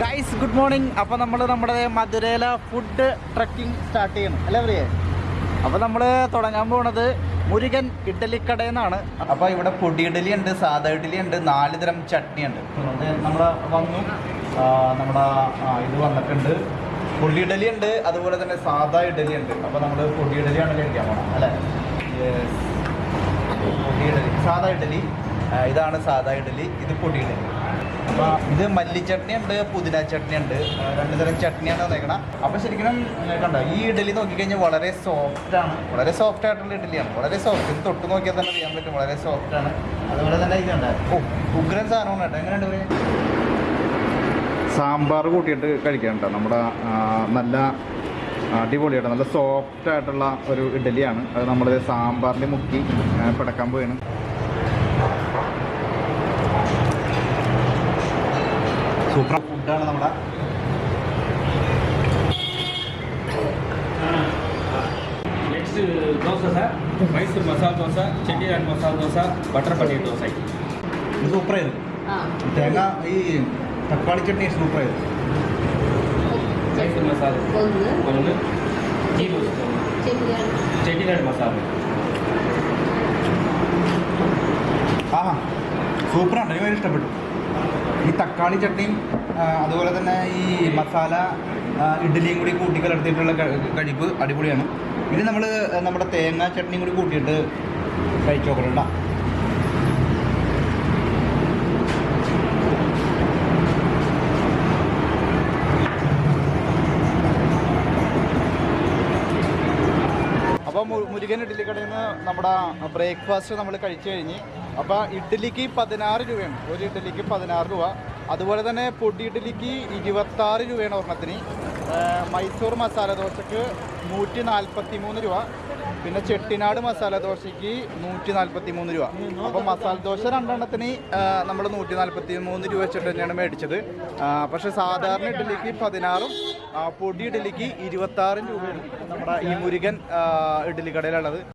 Guys good morning അപ്പോൾ നമ്മൾ നമ്മുടെ മധുരയിലെ ഫുഡ് ട്രക്കിംഗ് സ്റ്റാർട്ട് ചെയ്യണം. അല്ലേ പ്രിയേ? അപ്പോൾ നമ്മൾ തുടങ്ങാൻ പോണത് മുരുകൻ ഇഡ്ഡലിക്കടയിൽ നിന്നാണ് അപ്പോൾ ഇവിടെ പൊടി ഇഡലി ഉണ്ട് സാധാ ഇഡലി ഉണ്ട് നാല് തരം ചട്നി ഉണ്ട് നമ്മൾ വന്നു. നമ്മുടെ ഇത് വന്നിട്ടുണ്ട്. പൊടി ഇഡലി ഉണ്ട് അതുപോലെ തന്നെ സാധാ ഇഡലി ഉണ്ട് അപ്പോൾ നമ്മൾ പൊടി ഇഡലിയാണ് കഴിക്കാൻ പോകണം അല്ലേ. പൊടി ഇഡലി സാധാ ഇഡലി ഇതാണ് സാധാ ഇഡലി ഇത് പൊടി ഇഡലി അപ്പോൾ ഇത് മല്ലി ചട്നി ഉണ്ട് പുതിന ചട്നി ഉണ്ട്. രണ്ടുതരം രണ്ട് തരം ചട്നിയാണ് തന്നേക്കണം. അപ്പോൾ ശരിക്കും കണ്ടോ ഈ ഇഡലി നോക്കിക്കഴിഞ്ഞാൽ വളരെ സോഫ്റ്റ് ആണ്. വളരെ സോഫ്റ്റ് ആയിട്ടുള്ള ഇഡലിയാണ്. വളരെ സോഫ്റ്റ് ഇത് തൊട്ട് നോക്കിയാൽ തന്നെ അറിയാൻ പറ്റും വളരെ സോഫ്റ്റ് ആണ്. അതുപോലെ തന്നെ ഇതുണ്ട് ഓ ഉഗ്രൻ സാധനമാണ് കേട്ടോ. എങ്ങനെയുണ്ട്? സാമ്പാർ കൂട്ടിയിട്ട് കഴിക്കാൻ കേട്ടോ. നമ്മുടെ നല്ല അടിപൊളിയായിട്ട് നല്ല സോഫ്റ്റ് ആയിട്ടുള്ള ഒരു ഇഡലിയാണ്. അത് നമ്മൾ സാമ്പാറിൽ മുക്കി പിടക്കാൻ പോയാണ് സൂപ്പർ ഫുഡാണ് നമ്മുടെ தோசை சார் மைசூர் மசாலா தோசை செட்டிநாடு மசாலா தோசை பட்டர் பன்னீர் தோசை ഇത് സൂപ്പറായിരുന്നു തേങ്ങ ഈ തക്കാളി ചട്നി സൂപ്പറായിരുന്നു மைசூர் மசாலா ஒன்று ஜீ ரோஸ் செட்டிநாடு மசாலா ആ സൂപ്പറാണ് എനിക്ക് ഭയങ്കര ഇഷ്ടപ്പെട്ടു ഈ തക്കാളി ചട്നിയും അതുപോലെ തന്നെ ഈ മസാല ഇഡ്ഡലിയും കൂടി കൂട്ടി കലർത്തിയിട്ടുള്ള കഴിപ്പ് അടിപൊളിയാണ്. ഇനി നമ്മൾ നമ്മുടെ തേങ്ങ ചട്നിയും കൂടി കൂട്ടിയിട്ട് കഴിച്ചു അപ്പോൾ മുരുകൻ ഇഡ്ഡലി കടയിൽ നിന്ന് നമ്മുടെ ബ്രേക്ക്ഫാസ്റ്റ് നമ്മൾ കഴിച്ചു കഴിഞ്ഞ് അപ്പോൾ ഇഡ്ഡലിക്ക് പതിനാറ് രൂപയാണ്. ഒരു ഇഡ്ഡലിക്ക് പതിനാറ് രൂപ. അതുപോലെ തന്നെ പൊടി ഇഡ്ഡലിക്ക് ഇരുപത്താറ് രൂപയാണ് ഒരെണ്ണത്തിന്. മൈസൂർ മസാല ദോശക്ക് നൂറ്റി നാൽപ്പത്തി മൂന്ന് രൂപ. പിന്നെ ചെട്ടിനാട് മസാല ദോശയ്ക്ക് നൂറ്റി നാൽപ്പത്തി മൂന്ന് രൂപ. അപ്പോൾ മസാല ദോശ രണ്ടെണ്ണത്തിന് നമ്മൾ നൂറ്റി നാൽപ്പത്തി മൂന്ന് രൂപ വെച്ചിട്ട് തന്നെയാണ് മേടിച്ചത്. പക്ഷേ സാധാരണ ഇഡ്ഡലിക്ക് പതിനാറും പൊടി ഇഡ്ഡലിക്ക് ഇരുപത്താറും രൂപയാണ് നമ്മുടെ ഈ മുരുകൻ ഇഡ്ഡലി കടയിലുള്ളത്.